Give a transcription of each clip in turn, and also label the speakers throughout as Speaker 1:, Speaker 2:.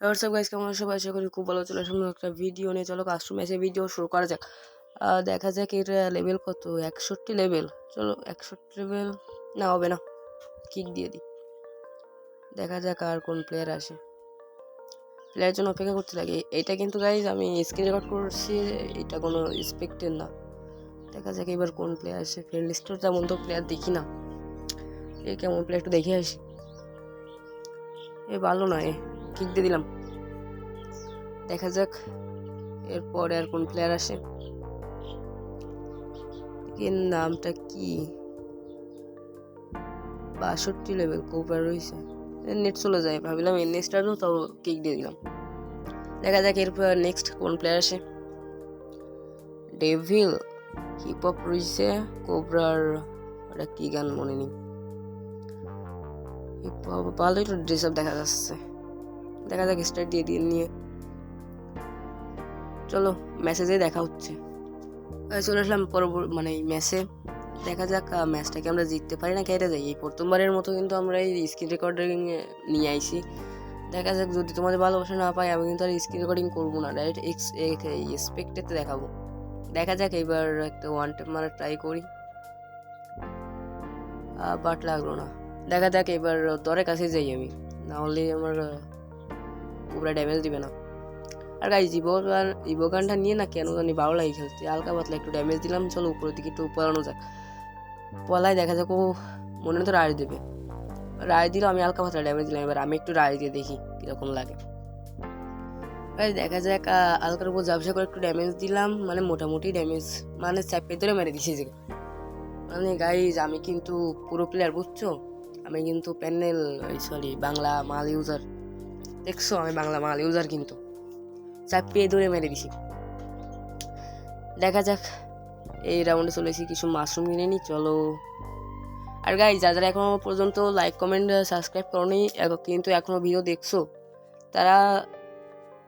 Speaker 1: WhatsApp guys কেমন সবাই আশা করি খুব ভালো চলে আসুন একটা ভিডিও নিয়ে চলো কাস্টম এসে ভিডিও শুরু করা যাক। দেখা যাক এটা লেভেল কত? একষট্টি লেভেল চলো, একষট্টি লেভেল না, হবে না। কিক দিয়ে দিই। দেখা যাক আর কোন প্লেয়ার আসে। প্লেয়ার জন্য অপেক্ষা করতে লাগে। এটা কিন্তু গাইজ আমি স্ক্রিন রেকর্ড করছি, এটা কোনো এক্সপেক্টেড না। দেখা যাক এবার কোন প্লেয়ার আসে। ফ্রেন্ড লিস্টের তেমন তো প্লেয়ার দেখি না। এ কেমন প্লেয়ার একটু দেখে আসি। এ ভালো নয় কিক দিয়ে দিলাম। দেখা যাক এরপরে আর কোন প্লেয়ার আসে। এর নামটা কি? বাষট্টি লেভেল কোপার রয়েছে। নেট চলে যায়। ভাবিলাম এর নেক্সট আসব তাও কিক দিয়ে দিলাম। দেখা যাক এরপর নেক্সট কোন প্লেয়ার আসে। ডেভিল হিপ হপ রয়েছে। কোবরার ওটা কি গান মনে নেই। হিপ হপ ভালোই তো ড্রেস আপ দেখা যাচ্ছে। দেখা যাক স্টার্ট দিয়ে দিয়ে নিয়ে। চলো মেসেজে দেখা হচ্ছে। চলে আসলাম পরবর্তী মানে এই ম্যাচে দেখা যাক ম্যাচটাকে আমরা জিততে পারি না কেটে যাই। এই প্রথমবারের মতো কিন্তু আমরা এই স্ক্রিন রেকর্ডিং নিয়ে আইছি। দেখা যাক, যদি তোমাদের ভালোবাসা না পাই, আমি কিন্তু আর স্ক্রিন রেকর্ডিং করব না। ডাইরেক্ট এক্স এক্সপেক্টেডতে দেখাবো। দেখা যাক এবার একটা ওয়ান টেপ মারা ট্রাই করি। বাট লাগল না। দেখা যাক এবার দরের কাছে যাই আমি। নাহলে আমার পুরো ড্যামেজ দিবে না। আর গাইজ ইবোগান ইবোগানটা নিয়ে না কেন জানি ভালো লাগে খেলতে হালকা পাতলা একটু ড্যামেজ দিলাম, চলো উপরের দিকে একটু পড়ানো যাক। পলায় দেখা যাক ও মনে তো রায় দেবে। রায় দিলে, আমি হালকা পাতলা ড্যামেজ দিলাম এবার আমি একটু রায় দিয়ে দেখি কীরকম লাগে। গাইজ দেখা যাক হালকার উপর ব্যবসা করে একটু ড্যামেজ দিলাম মানে মোটামুটি ড্যামেজ মানে চাপে ধরে মেরে দিছি যে। মানে গাইজ আমি কিন্তু পুরো প্লেয়ার বুঝছ? আমি কিন্তু প্যানেল সরি বাংলা মাল ইউজার দেখছ, আমি বাংলা মাল ইউজার কিন্তু। চাপিয়ে ধরে মেরে দিছি। দেখা যাক, এই রাউন্ডে চলেছি কিছু মাশরুম কিনে নি, চলো। আর গাই যারা যারা এখনও পর্যন্ত লাইক কমেন্ট সাবস্ক্রাইব করনি কিন্তু এখনও ভিডিও দেখছ, তারা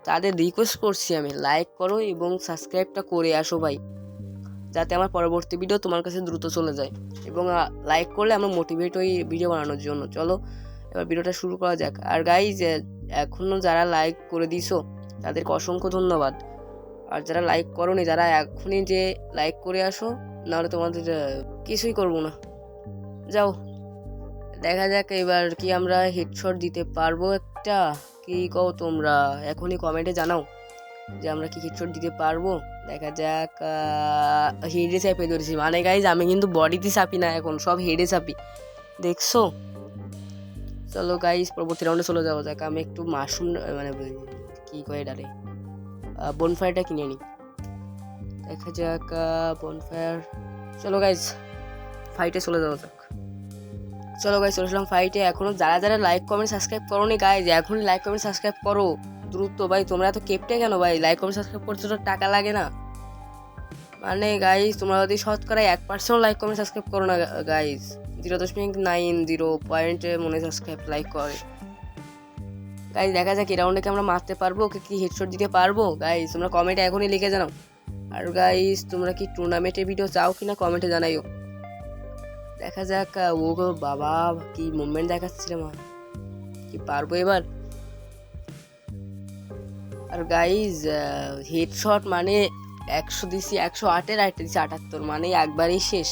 Speaker 1: তাদের রিকোয়েস্ট করছি আমি লাইক করো এবং সাবস্ক্রাইবটা করে আসো ভাই, যাতে আমার পরবর্তী ভিডিও তোমার কাছে দ্রুত চলে যায়। এবং লাইক করলে আমরা মোটিভেট হই ভিডিও বানানোর জন্য, চলো। এবার ভিডিওটা শুরু করা যাক। আর গাইজ এখনও যারা লাইক করে দিছো, তাদেরকে অসংখ্য ধন্যবাদ। আর যারা লাইক করোনি, যারা এখনই যে লাইক করে আসো, নাহলে তোমাদের কিছুই করব না। যাও, দেখা যাক এবার কি আমরা হেডশট দিতে পারব একটা। কি কও তোমরা, এখনই কমেন্টে জানাও যে আমরা কি হেডশট দিতে পারব। দেখা যাক হেডে চাপে ধরেছি। মানে গাইজ আমি কিন্তু বডিতে চাপি না এখন, সব হেডে চাপি। দেখছ? চলো গাইজ পরবর্তী রাউন্ডে চলে যাওয়া যাক। আমি একটু মাশরুম মানে কি কয় ডারে বনফায়ারটা কিনে নিই দেখা যাক বনফায়ার চলো গাইস ফাইটে চলে যাওয়া যাক। চলো গাইস চলে আসলাম ফাইটে এখনও যারা যারা লাইক কমেন্ট সাবস্ক্রাইব করো নি গাইজ এখনই লাইক কমেন্ট সাবস্ক্রাইব করো। দ্রুত, ভাই, তোমরা এত কেপটে কেন ভাই? লাইক কমেন্ট সাবস্ক্রাইব করতে তো টাকা লাগে না। মানে গাইজ তোমরা যদি শতকরা এক পার্সেন্ট লাইক কমেন্ট সাবস্ক্রাইব করো না গাইজ জিরো দশমিক নাইন জিরো পয়েন্টে মনে সাবস্ক্রাইব লাইক করে। গাইজ দেখা যাক এই রাউন্ডে কি আমরা মারতে পারব ওকে কি হেডশট দিতে পারব। গাইজ তোমরা কমেন্টে এখনই লিখে জানাও। আর গাইজ তোমরা কি টুর্নামেন্টে ভিডিও চাও কিনা কমেন্টে জানাইও। দেখা যাক ও গো বাবা, কি মুভমেন্ট দেখাচ্ছে রে মা কি পারব এবার? আর গাইজ হেডশট মানে একশো দিছি, একশো আটের আটটা দিছি আটাত্তর মানে একবারই শেষ।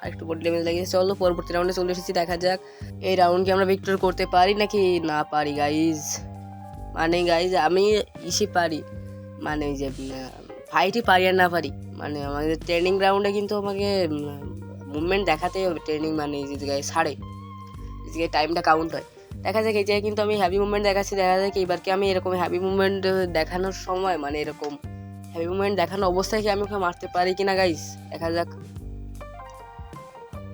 Speaker 1: আর একটু বডি ড্যামেজ চলো, পরবর্তী রাউন্ডে চলে এসেছি, দেখা যাক এই রাউন্ড কি আমরা ভিক্টর করতে পারি নাকি না পারি গাইজ মানে গাইজ আমি ইসে পারি। মানে যে ফাইটই পারি আর না পারি। মানে আমাদের ট্রেনিং গ্রাউন্ডে কিন্তু আমাকে মুভমেন্ট দেখাতেই হবে। ট্রেনিং মানে এই যে গায়ে ছাড়ে যে টাইমটা কাউন্ট হয়। দেখা যাক, এই জায়গায় কিন্তু আমি হ্যাভি মুভমেন্ট দেখাচ্ছি। দেখা যাক এবার কি আমি এরকম হ্যাভি মুভমেন্ট দেখানোর সময় মানে এরকম হ্যাভি মুভমেন্ট দেখানো অবস্থায় কি আমি ওকে মারতে পারি কিনা গাইস দেখা যাক।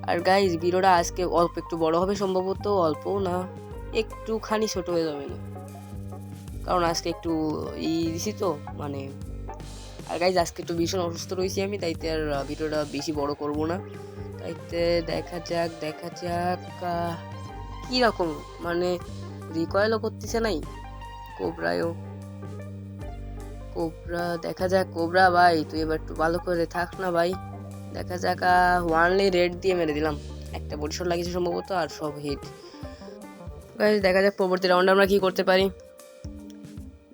Speaker 1: আর গাইজ ভিডিওটা আজকে অল্প একটু বড় হবে সম্ভবত অল্প না একটুখানি ছোট হয়ে যাবে না। কারণ আজকে একটু ই দিছি তো মানে আর গাইজ আজকে একটু ভীষণ অসুস্থ রয়েছি আমি তাইতে আর ভিডিওটা বেশি বড় করব না। তাইতে দেখা যাক দেখা যাক আহ, কি রকম মানে রিকয়েলও করতেছে নাই কোবরায়ও। কোবরা দেখা যাক কোবরা ভাই তুই এবার একটু ভালো করে থাক না ভাই। দেখা যাক ওয়ানলি রেড দিয়ে মেরে দিলাম। একটা বডিশট লাগিয়েছে সম্ভবত, আর সব হিট দেখা যাক পরবর্তী রাউন্ডে আমরা কী করতে পারি।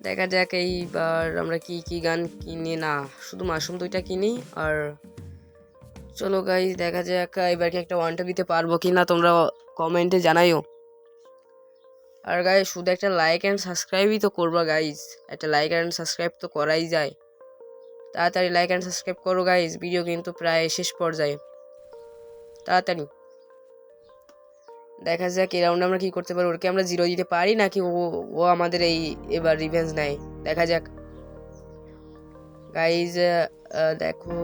Speaker 1: দেখা যাক এইবার আমরা কি কি গান কিনি। না, শুধু মাশরুম দুইটা কিনি, আর চলো গাইজ দেখা যাক এবার কি একটা ওয়ানটা দিতে পারব কি না তোমরা কমেন্টে জানাইও। আর গাইজ শুধু একটা লাইক অ্যান্ড সাবস্ক্রাইবই তো করবা গাইজ একটা লাইক অ্যান্ড সাবস্ক্রাইব তো করাই যায়। তাড়াতাড়ি লাইক অ্যান্ড সাবস্ক্রাইব করো গাইজ ভিডিও কিন্তু প্রায় শেষ পর্যায়ে। তাড়াতাড়ি। দেখা যাক এই রাউন্ডে আমরা কি করতে পারি। ওরকে আমরা জিরো দিতে পারি নাকি ও ও আমাদের এই এবার রিভেঞ্জ নেয়? দেখা যাক। গাইজ দেখো।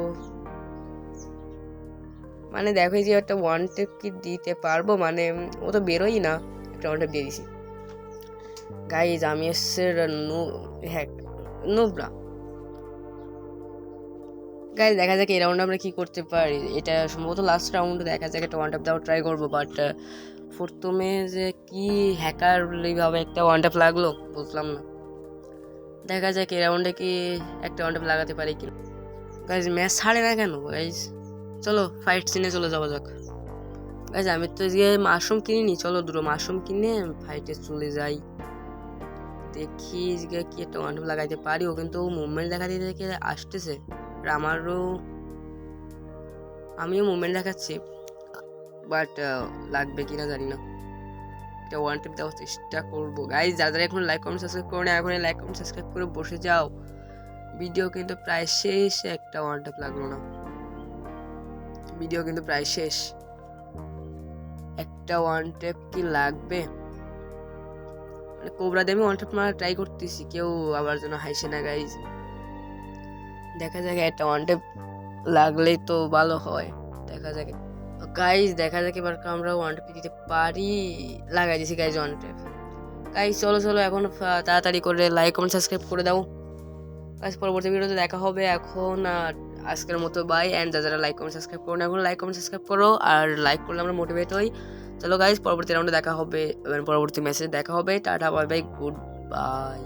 Speaker 1: মানে দেখো যে একটা ওয়ান টেপ কি দিতে পারব? মানে ও তো বেরোই না। একটা ওয়ান টেপ দিয়ে দিছি। গাইজ আমি এসছে নো হ্যাঁ নোবরা। গাইজ দেখা যাক এই রাউন্ডে আমরা কী করতে পারি। এটা সম্ভবত লাস্ট রাউন্ড দেখা যাক একটা ওয়ান ট্যাপ দেওয়ার ট্রাই করব বাট প্রথমে যে কি হ্যাকার এইভাবে একটা ওয়ান লাগল, বুঝলাম না। দেখা যাক এই রাউন্ডে কি একটা ওয়ান লাগাতে পারি কি গাইজ ম্যাচ ছাড়ে না কেন গাইজ চলো ফাইট সিনে চলে যাওয়া যাক। গাইজ আমি তো যে মাশরুম কিনিনি, চলো দুটো মাশরুম কিনে ফাইটে চলে যাই। দেখি কি একটা ওয়ান লাগাইতে পারি, ও কিন্তু মুভমেন্ট দেখে আসতেছে। আর আমারও আমিও মুভমেন্ট দেখাচ্ছি। বাট লাগবে কিনা জানি না এটা ওয়ান টিপ দেওয়ার চেষ্টা করব। গাইজ যারা এখন লাইক কমেন্ট সাবস্ক্রাইব করে না এখন লাইক কমেন্ট সাবস্ক্রাইব করে বসে যাও। ভিডিও কিন্তু প্রায় শেষ, একটা ওয়ান টিপ লাগল না। ভিডিও কিন্তু প্রায় শেষ। একটা ওয়ান টেপ কি লাগবে? মানে কোবরা দিয়ে আমি ওয়ান টেপ মারা ট্রাই করতেছি, কেউ আবার যেন হাইসে না গাইজ দেখা যাক একটা ওয়ান টেপ লাগলেই তো ভালো হয়। দেখা যাক। গাইজ দেখা যাক এবার আমরা ওয়ান টেপ দিতে পারি। লাগাই দিছি গাইজ ওয়ান টেপ গাইজ চলো চলো, এখন তাড়াতাড়ি করে লাইক কমেন্ট সাবস্ক্রাইব করে দাও। গাইজ পরবর্তী ভিডিওতে দেখা হবে এখন আজকের মতো বাই অ্যান্ড যারা লাইক কমেন্ট সাবস্ক্রাইব করো না এখন লাইক কমেন্ট সাবস্ক্রাইব করো। আর লাইক করলে আমরা মোটিভেট হই। চলো গাইজ পরবর্তী রাউন্ডে দেখা হবে। এবার পরবর্তী মেসেজ দেখা হবে। Tata bye bye good bye